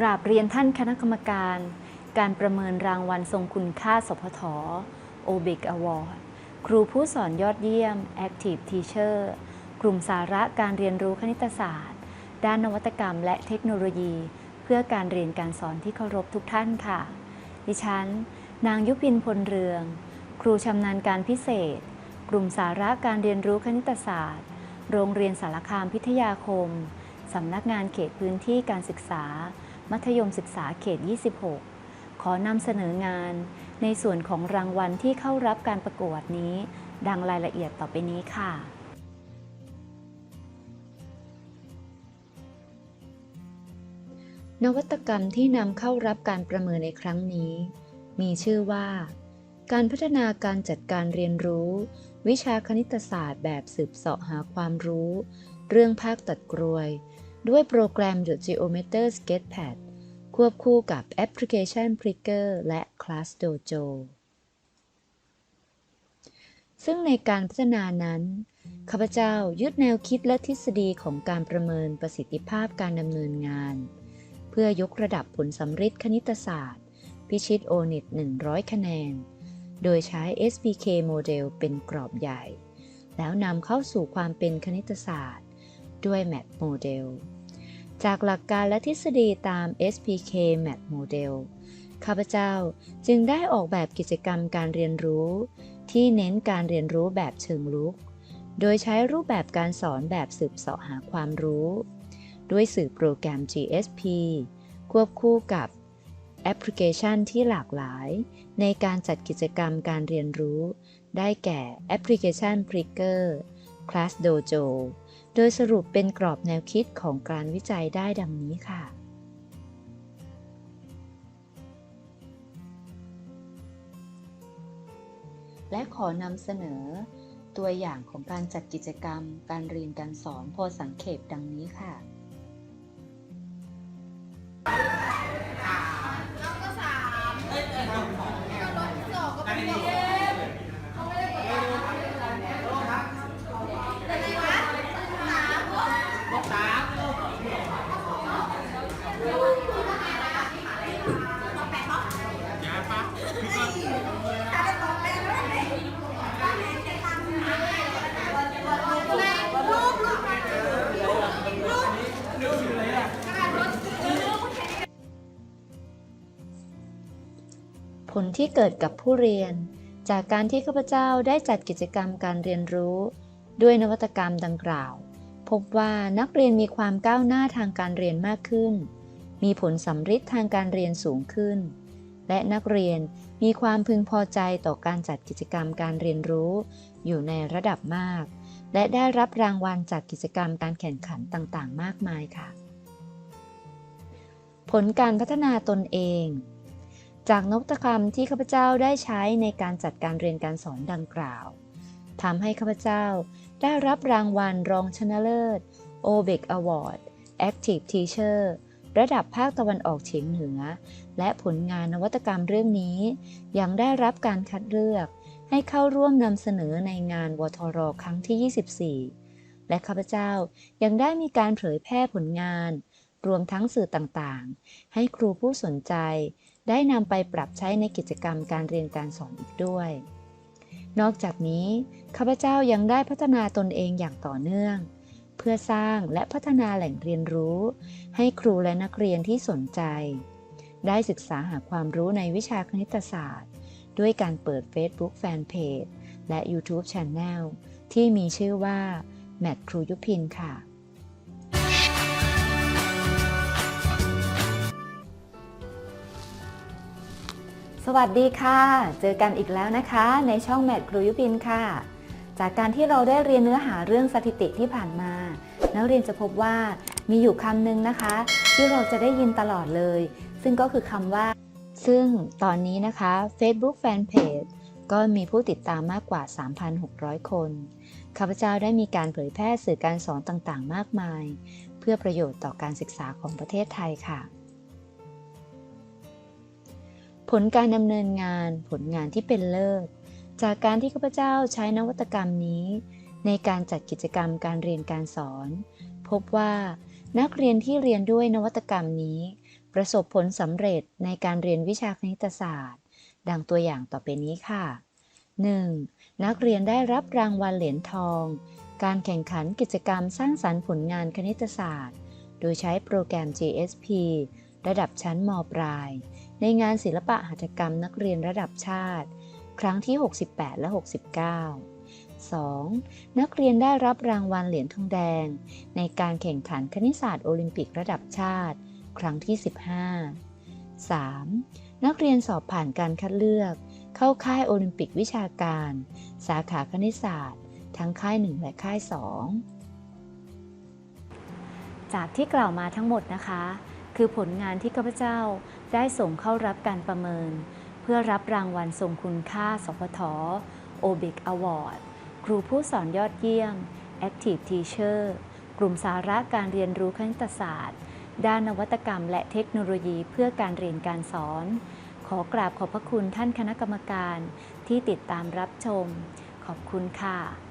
กราบเรียนท่านคณะกรรมการ การประเมินรางวัลทรงคุณค่าสพท o b i c Award ครูผู้สอนยอดเยี่ยม Active Teacher กลุ่มสาระการเรียนรู้คณิตศาสตร์ ด้านนวัตกรรมและเทคโนโลยี เพื่อการเรียนการสอนที่เคารพทุกท่านค่ะ ดิฉัน นางยุพินพลเรือง ครูชำนาญการพิเศษ กลุ่มสาระการเรียนรู้คณิตศาสตร์ โรงเรียนสารคามพิทยาคม สำนักงานเขตพื้นที่การศึกษา มัธยมศึกษาเขต 26 ขอนำเสนองาน ในส่วนของรางวัลที่เข้ารับการประกวดนี้ ดังรายละเอียดต่อไปนี้ค่ะ นวัตกรรมที่นำเข้ารับการประเมินในครั้งนี้ มีชื่อว่า การพัฒนาการจัดการเรียนรู้ วิชาคณิตศาสตร์แบบสืบเสาะหาความรู้ เรื่องภาคตัดกรวย ด้วยโปรแกรม The Geometer Sketchpad ควบคู่กับแอปพลิเคชัน Pricker และ Class Dojo ซึ่งในการพัฒนานั้น ข้าพเจ้ายึดแนวคิดและทฤษฎีของการประเมินประสิทธิภาพการดำเนินงาน เพื่อยกระดับผลสำฤทธิ์คณิตศาสตร์ พิชิต O-NET 100 คะแนน โดยใช้ SPK โมเดลเป็นกรอบใหญ่ แล้วนำเข้าสู่ความเป็นคณิตศาสตร์ ด้วย Math Model จากหลักการและทฤษฎีตาม SPK Math Model ข้าพเจ้าจึงได้ออกแบบกิจกรรมการเรียนรู้ ที่เน้นการเรียนรู้แบบเชิงลุก โดยใช้รูปแบบการสอนแบบสืบเสาะหาความรู้ ด้วยสื่อโปรแกรม GSP ควบคู่กับแอปพลิเคชันที่หลากหลาย ในการจัดกิจกรรมการเรียนรู้ ได้แก่แอปพลิเคชัน Pricker Class Dojo โดยสรุปเป็นกรอบแนวคิดของการวิจัยได้ดังนี้ค่ะ และขอนำเสนอ ตัวอย่างของการจัดกิจกรรม การเรียนการสอนพอสังเขปดังนี้ค่ะผ ลที่เกิดกับผู้เรียน จากการที่ข้าพเจ้าได้จัดกิจกรรมการเรียนรู้ ด้วยนวัตกรรมดังกล่าว พบว่านักเรียนมีความก้าวหน้าทางการเรียนมากขึ้น มีผลสำฤทธิ์ทางการเรียนสูงขึ้น และนักเรียนมีความพึงพอใจต่อการจัดกิจกรรมการเรียนรู้ อยู่ในระดับมาก และได้รับรางวัลจากกิจกรรมการแข่งขันต่างๆ มากมายค่ะ ผลการพัฒนาตนเอง จากนวัตกรรมที่ข้าพเจ้าได้ใช้ในการจัดการเรียนการสอนดังกล่าวทำให้ข้าพเจ้าได้รับรางวัลรองชนะเลิศ o b e c Award Active Teacher ระดับภาคตะวันออกเฉียงเหนือ และผลงานนวัตกรรมเรื่องนี้ ยังได้รับการคัดเลือก ให้เข้าร่วมนำเสนอในงานวทรครั้งที่ 24 และข้าพเจ้ายังได้มีการเผยแพร่ผลงาน รวมทั้งสื่อต่างๆ ให้ครูผู้สนใจ ได้นำไปปรับใช้ในกิจกรรมการเรียนการสอนอีกด้วย นอกจากนี้ข้าพเจ้ายังได้พัฒนาตนเองอย่างต่อเนื่อง เพื่อสร้างและพัฒนาแหล่งเรียนรู้ ให้ครูและนักเรียนที่สนใจ ได้ศึกษาหาความรู้ในวิชาคณิตศาสตร์ ด้วยการเปิด Facebook Fanpage และ YouTube Channel ที่มีชื่อว่าแมทครูยุพินค่ะ สวัสดีค่ะ เจอกันอีกแล้วนะคะ ในช่องแมทครูยุพินค่ะ จากการที่เราได้เรียนเนื้อหาเรื่องสถิติที่ผ่านมา นักเรียนจะพบว่ามีอยู่คำหนึ่งนะคะ ที่เราจะได้ยินตลอดเลย ซึ่งก็คือคำว่า ซึ่งตอนนี้นะคะ Facebook Fanpage ก็มีผู้ติดตามมากกว่า 3,600 คน ข้าพเจ้าได้มีการเผยแพร่สื่อการสอนต่างๆ มากมาย เพื่อประโยชน์ต่อการศึกษาของประเทศไทยค่ะ ผลการดำเนินงานผลงานที่เป็นเลิศ จากการที่ข้าพเจ้าใช้นวัตกรรมนี้ ในการจัดกิจกรรมการเรียนการสอน พบว่า นักเรียนที่เรียนด้วยนวัตกรรมนี้ ประสบผลสำเร็จในการเรียนวิชาคณิตศาสตร์ ดังตัวอย่างต่อไปนี้ค่ะ 1. นักเรียนได้รับรางวัลเหรียญทอง การแข่งขันกิจกรรมสร้างสรรค์ผลงานคณิตศาสตร์ โดยใช้โปรแกรม GSP ระดับชั้นมปลาย ในงานศิลปะหัตถกรรมนักเรียนระดับชาติ ครั้งที่ 68 และ 69 2. นักเรียนได้รับรางวัลเหรียญทองแดง ในการแข่งขันคณิตศาสตร์โอลิมปิกระดับชาติ ครั้งที่ 15 3. นักเรียนสอบผ่านการคัดเลือก เข้าค่ายโอลิมปิกวิชาการ สาขาคณิตศาสตร์ ทั้งค่าย 1 และค่าย 2 จากที่กล่าวมาทั้งหมดนะคะ คือผลงานที่ข้าพเจ้า ได้ส่งเข้ารับการประเมิน เพื่อรับรางวัลทรงคุณค่าสพท OBIC Award ครูผู้สอนยอดเยี่ยม Active Teacher กลุ่มสาระการเรียนรู้คณิตศาสตร์ ด้านนวัตกรรมและเทคโนโลยีเพื่อการเรียนการสอน ขอกราบขอบพระคุณท่านคณะกรรมการที่ติดตามรับชม ขอบคุณค่ะ